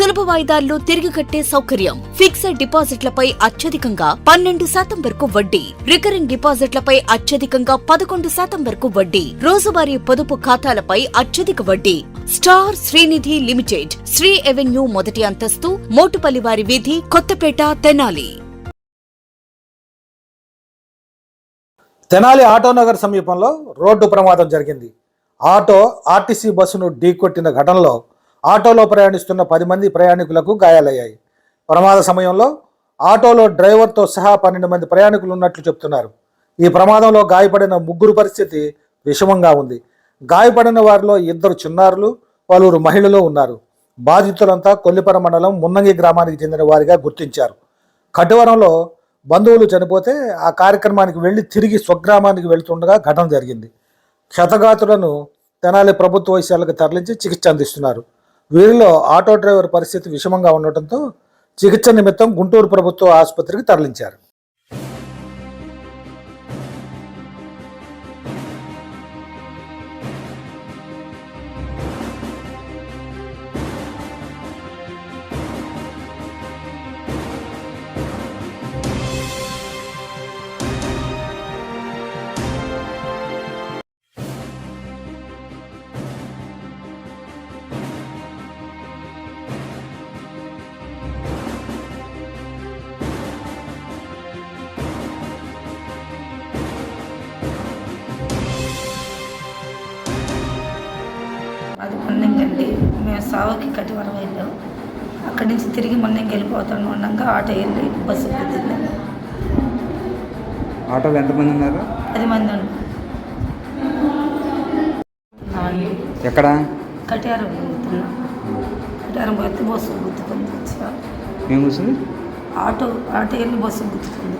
సులభ వాయిదాల్లో తిరిగి కట్టే సౌకర్యం. ఫిక్స్డ్ డిపాజిట్లపై అత్యధికంగా పన్నెండు శాతం వరకు వడ్డీ. రికరింగ్ డిపాజిట్లపై అత్యధికంగా పదకొండు శాతం వరకు వడ్డీ. రోజువారీ పొదుపు ఖాతాలపై అత్యధిక వడ్డీ. Star Srinidhi limited Sri avenue మొదటి అంతస్తు మోటుపల్లివారి వీధి కొత్తపేట తెనాలి. తెనాలి ఆటోనగర్ సమీపంలో రోడ్డు ప్రమాదం జరిగింది. ఆటో ఆర్టీసీ బస్సును ఢీకొట్టిన ఘటనలో ఆటోలో ప్రయాణిస్తున్న పది మంది ప్రయాణికులకు గాయాలయ్యాయి. ప్రమాద సమయంలో ఆటోలో డ్రైవర్తో సహా పన్నెండు మంది ప్రయాణికులు ఉన్నట్లు చెప్తున్నారు. ఈ ప్రమాదంలో గాయపడిన ముగ్గురు పరిస్థితి విషమంగా ఉంది. గాయపడిన వారిలో ఇద్దరు చిన్నారులు పలువురు మహిళలు ఉన్నారు. బాధితులంతా కొల్లిపర మండలం మున్నంగి గ్రామానికి చెందిన వారిగా గుర్తించారు. కటివరంలో బంధువులు చనిపోతే ఆ కార్యక్రమానికి వెళ్ళి తిరిగి స్వగ్రామానికి వెళ్తుండగా ఘటన జరిగింది. క్షతగాతులను తెనాలి ప్రభుత్వ వైశాలకు తరలించి చికిత్స అందిస్తున్నారు. వీరిలో ఆటో డ్రైవర్ పరిస్థితి విషమంగా ఉండటంతో చికిత్స నిమిత్తం గుంటూరు ప్రభుత్వ ఆసుపత్రికి తరలించారు. అది మొన్నంగండి మేము సావుకి కటివరం వెళ్ళాం అక్కడి నుంచి తిరిగి మొన్నంగి వెళ్ళిపోతాను ఉండగా ఆటో వెళ్ళి బస్సు గుద్దిందండి ఆటోలో ఎంతమంది ఉన్నారు? పది మంది అవునండి. ఎక్కడ? కటియారం వెళ్తున్నాం కటియారం పోతే బస్సు ఏం కూర్చుంది ఆటో ఆటో వెళ్ళి బస్సు గుద్దుకుంది